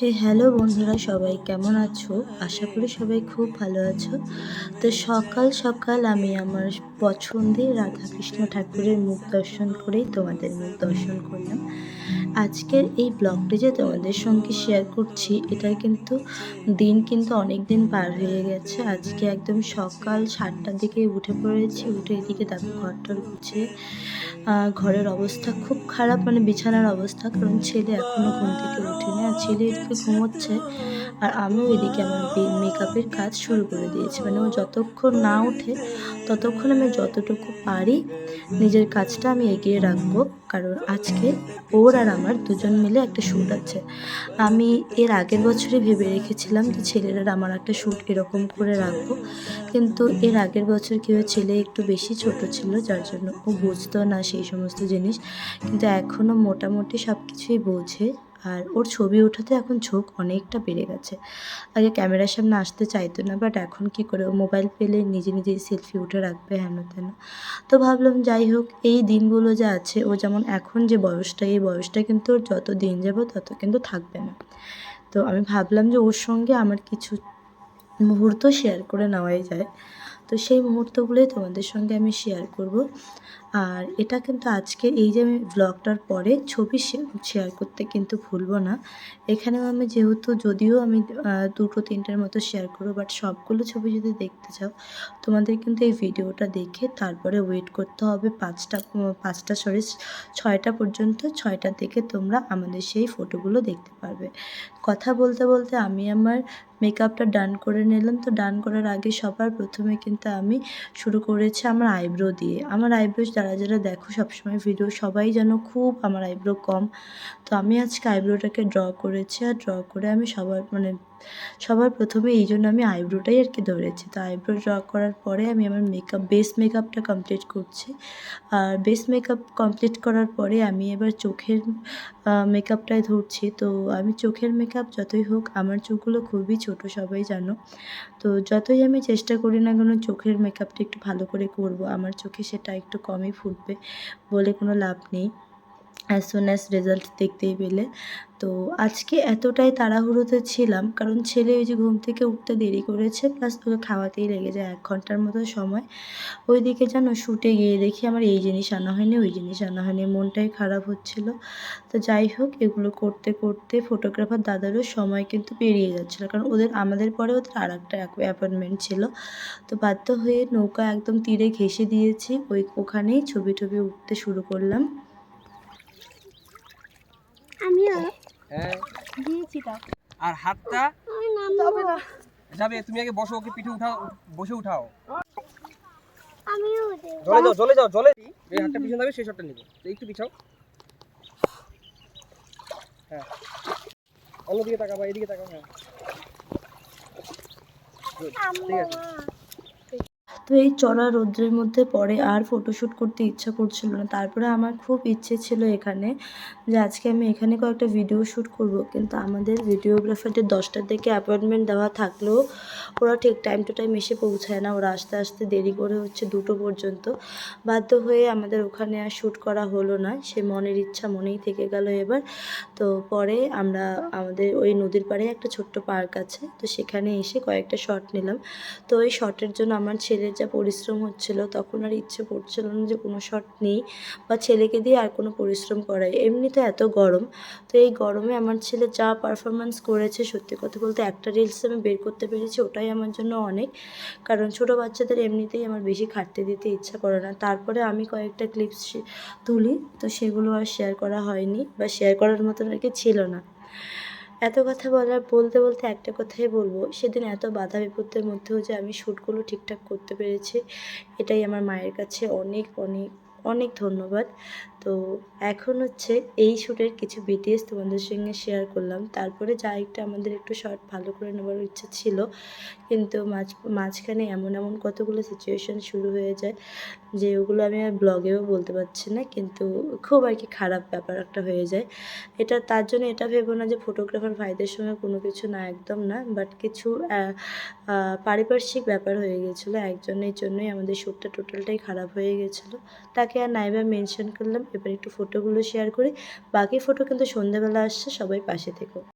হে hello বন্ধুরা, সবাই কেমন আছো? আশা করি সবাই খুব ভালো আছো। তো সকাল সকাল আমি আমার পছন্দের রাধাকৃষ্ণ ঠাকুরের মুখ দর্শন করেই তোমাদের মুখ দর্শন করলাম। আজকের এই ব্লগটি যে তোমাদের সঙ্গে শেয়ার করছি এটা কিন্তু দিন কিন্তু অনেক দিন পার হয়ে গেছে। আজকে একদম সকাল সাতটার দিকে উঠে পড়েছি, উঠে এদিকে দেখো ঘরটার গুছিয়ে ঘরের অবস্থা খুব খারাপ মানে বিছানার অবস্থা, কারণ ছেলে এখনও ঘুম থেকে ওঠেনি। আর ছেলে এদিকে ঘুমোচ্ছে আর আমিও এদিকে আমার মেকআপের কাজ শুরু করে দিয়েছি। মানে ও যতক্ষণ না ওঠে, ততক্ষণ আমি যতটুকু পারি নিজের কাজটা আমি এগিয়ে রাখব। কারণ আজকে ওর আর আমার দুজন মিলে একটা শ্যুট আছে। আমি এর আগের বছরই ভেবে রেখেছিলাম যে ছেলেরা আমার একটা শ্যুট এরকম করে রাখব। কিন্তু এর আগের বছর কী ছেলে একটু বেশি ছোট ছিল, যার জন্য ও বুঝতো না সেই সমস্ত জিনিস। কিন্তু এখনও মোটামুটি সব কিছুই বোঝে। আর ওর ছবি ওঠাতে এখন ঝোঁক অনেকটা বেড়ে গেছে। আগে ক্যামেরার সামনে আসতে চাইতো না বাট এখন কি করে? ও মোবাইল পেলে নিজে নিজেই সেলফি উঠে রাখবে হেন তেন। তো ভাবলাম যাই হোক, এই দিনগুলো যে আছে, ও যেমন এখন যে বয়সটা, এই বয়সটা কিন্তু ওর যত দিন যাবে তত কিন্তু থাকবে না। তো আমি ভাবলাম যে ওর সঙ্গে আমার কিছু মুহূর্ত শেয়ার করে নেওয়াই যায়। তো সেই মুহূর্তগুলোই তোমাদের সঙ্গে আমি শেয়ার করব। আর এটা কিন্তু আজকে এই যে আমি ব্লগটার পরে ছবি শেয়ার করতে কিন্তু ভুলবো না। এখানেও আমি যেহেতু যদিও আমি দুটো তিনটের মতো শেয়ার করব বাট সবগুলো ছবি যদি দেখতে চাও, তোমাদের কিন্তু এই ভিডিওটা দেখে তারপরে ওয়েট করতে হবে পাঁচটা পাঁচটা সরি ছয়টা পর্যন্ত ছয়টা থেকে তোমরা আমাদের সেই ফটোগুলো দেখতে পারবে। কথা বলতে বলতে আমি আমার মেকআপটা ডান করে নিলাম। তো ডান করার আগে সবার প্রথমে কিন্তু আমি শুরু করেছি আমার আইব্রো দিয়ে। আমার আইব্রো যারা যারা দেখো সবসময় ভিডিও সবাই যেন খুব আমার আইব্রো কম। তো আমি আজকে আইব্রোটাকে ড্র করেছি, আর ড্র করে আমি সবার মানে সবার প্রথমে এই জন্য আমি আইব্রোটাই আর কি ধরেছি। তো আইব্রো ড্র করার পরে আমি আমার মেকআপ বেস মেকআপটা কমপ্লিট করছি। আর বেস মেকআপ কমপ্লিট করার পরে আমি এবার চোখের মেকআপটাই ধরছি। তো আমি চোখের মেকআপ যতই হোক, আমার চোখগুলো খুবই ছোট, সবাই জানো। তো যতই আমি চেষ্টা করি না কেন, চোখের মেকআপটা একটু ভালো করে করব, আমার চোখে সেটা একটু কমই ফুটবে বলে কোনো লাভ নেই। অ্যাজ সুন অ্যাজ রেজাল্ট দেখতেই পেলে। তো আজকে এতটাই তাড়াহুড়োতে ছিলাম, কারণ ছেলে ওই যে ঘুম থেকে উঠতে দেরি করেছে প্লাস তোকে খাওয়াতেই লেগে যায় এক ঘণ্টার মতো সময়। ওইদিকে যেন শুটে গিয়ে দেখি আমার এই জিনিস আনা হয়নি, ওই জিনিস আনা হয়নি, মনটাই খারাপ হচ্ছিল। তো যাই হোক, এগুলো করতে করতে ফটোগ্রাফার দাদারও সময় কিন্তু পেরিয়ে যাচ্ছিল, কারণ ওদের, আমাদের পরে ওদের আর একটা অ্যাপয়েন্টমেন্ট ছিল। তো বাধ্য হয়ে নৌকা একদম তীরে ঘেসে দিয়েছি, ওই ওখানেই ছবি টবি উঠতে শুরু করলাম আমিও হ্যাঁ? দিয়েছি তো। আর হাতটা? যাবে তুমি আগে বসো ওকে পিঠে উঠাও বসে উঠাও। আমিও জলে যাও জলে যাও জলে এই হাতটা পিছনে যাবে সেই শটটা নিবে। একটু পিছাও। হ্যাঁ। অন্যদিকে তাকাবা এদিকে তাকাও হ্যাঁ। ঠিক আছে। তো এই চড়া রৌদ্রের মধ্যে পরে আর ফটোশ্যুট করতে ইচ্ছা করছিল না। তারপরে আমার খুব ইচ্ছে ছিল এখানে যে আজকে আমি এখানে কয়েকটা ভিডিও শ্যুট করব। কিন্তু আমাদের ভিডিওগ্রাফারদের দশটার দিকে অ্যাপয়েন্টমেন্ট দেওয়া থাকলেও ওরা ঠিক টাইম টু টাইম এসে পৌঁছায় না। ওরা আস্তে আস্তে দেরি করে হচ্ছে দুটো পর্যন্ত বাধ্য হয়ে আমাদের ওখানে আর শ্যুট করা হলো না। সে মনের ইচ্ছা মনেই থেকে গেল এবার। তো পরে আমরা আমাদের ওই নদীর পাড়ে একটা ছোট্ট পার্ক আছে। তো সেখানে এসে কয়েকটা শট নিলাম। তো ওই শটের জন্য আমার ছেলের যা পরিশ্রম হচ্ছিল, তখন আর ইচ্ছে করছিল না যে কোনো শট নেই বা ছেলেকে দিয়ে আর কোনো পরিশ্রম করাই এমনিতে এত গরম, তো এই গরমে আমার ছেলে যা পারফরমেন্স করেছে, সত্যি কথা বলতে একটা রিলস আমি বের করতে পেরেছি, ওটাই আমার জন্য অনেক। কারণ ছোটো বাচ্চাদের এমনিতেই আমার বেশি খাটতে দিতে ইচ্ছা করে না। তারপরে আমি কয়েকটা ক্লিপস তুলি, তো সেগুলো আর শেয়ার করা হয়নি বা শেয়ার করার মতন আর কি ছিল না। এত কথা বলার বলতে বলতে একটা কথাই বলব, সেদিন এত বাধা বিপত্তির মধ্যেও যে আমি শ্যুটগুলো ঠিকঠাক করতে পেরেছি, এটাই আমার মায়ের কাছে অনেক অনেক অনেক ধন্যবাদ। তো এখন হচ্ছে এই শ্যুটের কিছু বিটিএস তোমাদের সঙ্গে শেয়ার করলাম। তারপরে যা একটু আমাদের একটু শর্ট ভালো করে নেবার ইচ্ছা ছিল, কিন্তু মাঝ, মাঝখানে এমন এমন কতগুলো সিচুয়েশন শুরু হয়ে যায় যে ওগুলো আমি আর ব্লগেও বলতে পারছি না, কিন্তু খুব আর কি খারাপ ব্যাপার একটা হয়ে যায়। এটা, তার জন্য এটা ভেবো না যে ফটোগ্রাফার ভাইদের সঙ্গে কোনো কিছু না, একদম না বাট কিছু পারিপার্শ্বিক ব্যাপার হয়ে গেছিল। একজনের জন্যই আমাদের শ্যুটটা টোটালটাই খারাপ হয়ে গেছিল। তাকে আর নাইবা মেনশন করলাম এবার একটু ফটোগুলো শেয়ার করি। বাকি ফটো কিন্তু সন্ধ্যাবেলা আসছে সবাই পাশে থেকো।